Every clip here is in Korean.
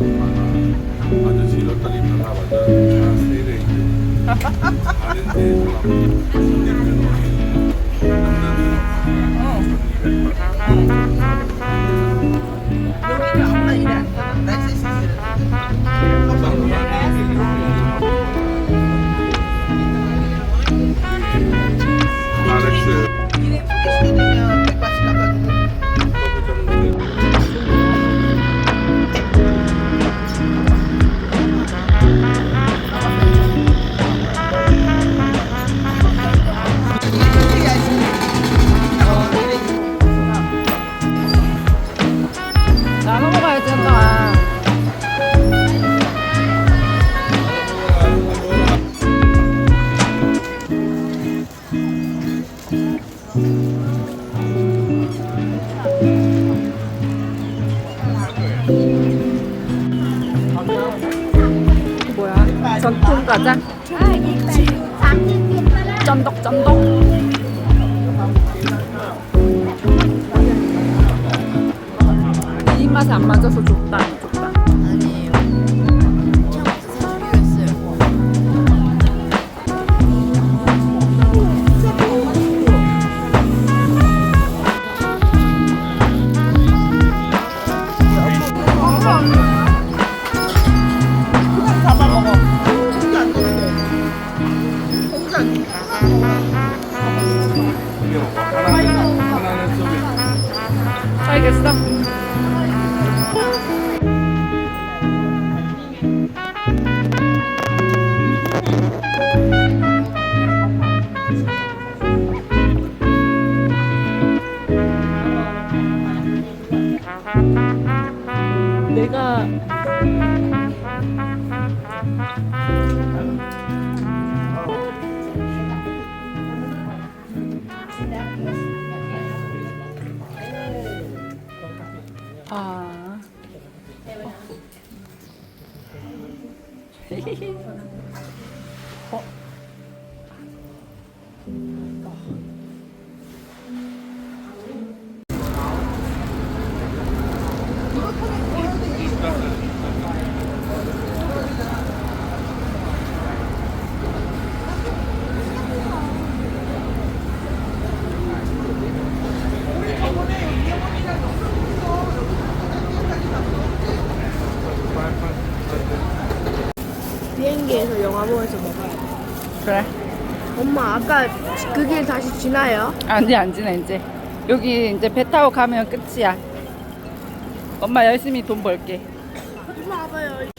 아. 아저씨 로터리 받아봐서 다 세일해 있고. 다른 데 사 나눠 먹어야지 한동안. 뭐야? 전통 과자? 쫀득 쫀득. 입맛에 안 맞아서 줬다 영화 보면서 먹어요. 그래. 엄마 아까 그 길 다시 지나요? 아니 안 지나 이제 여기 이제 배 타고 가면 끝이야. 엄마 열심히 돈 벌게. 이리 와봐요.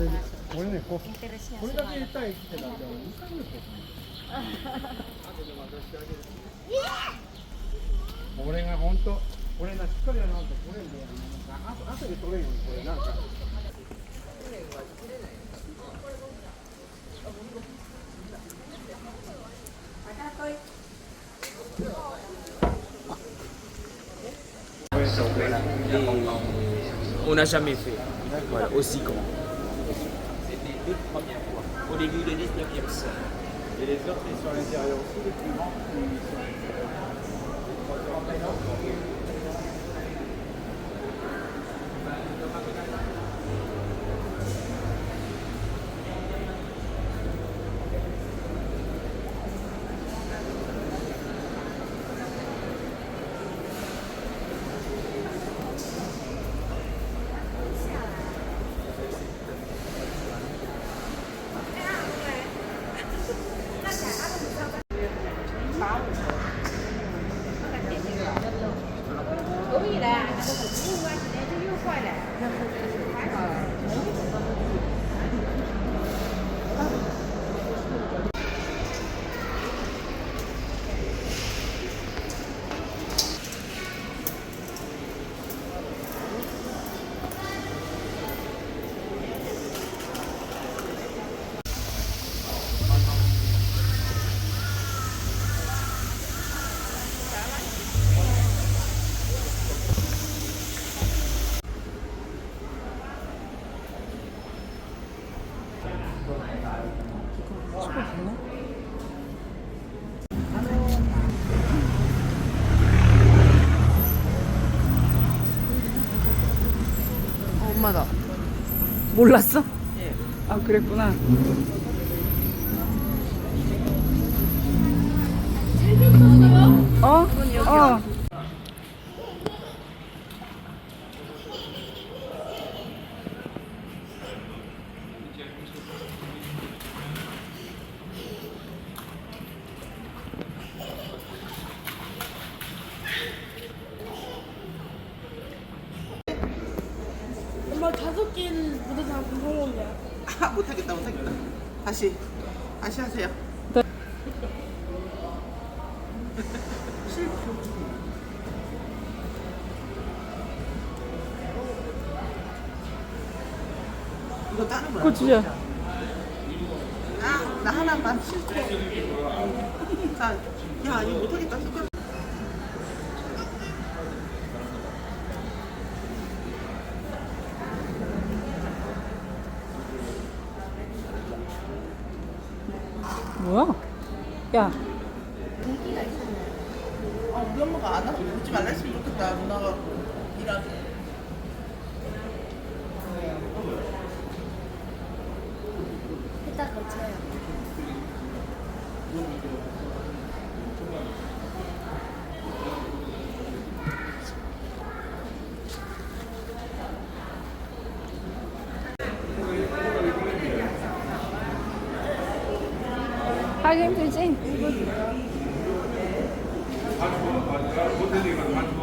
れこれねここれだけ言ったら生きてたんだこれが本当これなしっかりやらなと取れんだあとで取れんよこれなんか。Una chamefé, voilà, aussi grand. Deux premières fois. Au début du 19e siècle. Et les autres, sont à l'intérieur aussi, les plus grands. Thank you. 몰랐어? 예. 아 그랬구나. 어? 어. 모두 다 무서운데요. 아, 못하겠다, 못하겠다. 다시, 다시 하세요. 네. 이거 다른 거야. 그거 주자. 아, 나 하나만 실패. 자, 야, 이거 못하겠다. 숟가락. 우리 엄마가 안 하고 오지 말라 했으면 좋겠다. 누나가 일하지. 이따 거쳐요. 하기 힘들지? 何?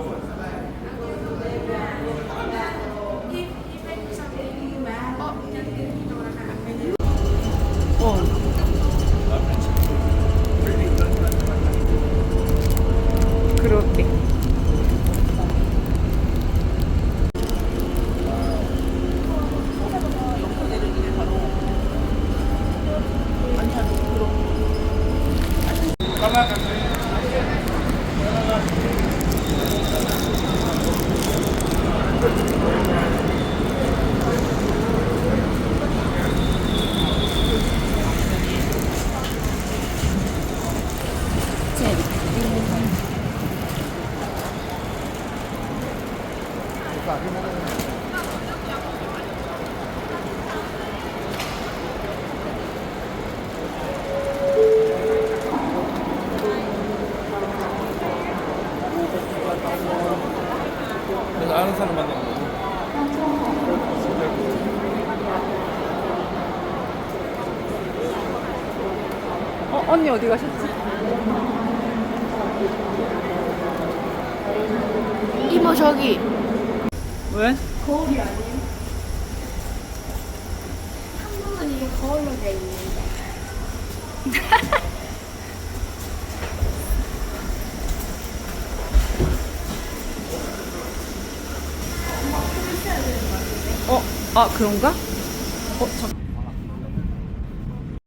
언니 어디 가셨지? 이모 저기 왜? 거울이 아니에요? 한국은 이게 거울로 돼 있는데. 어, 아, 그런가? 어, 잠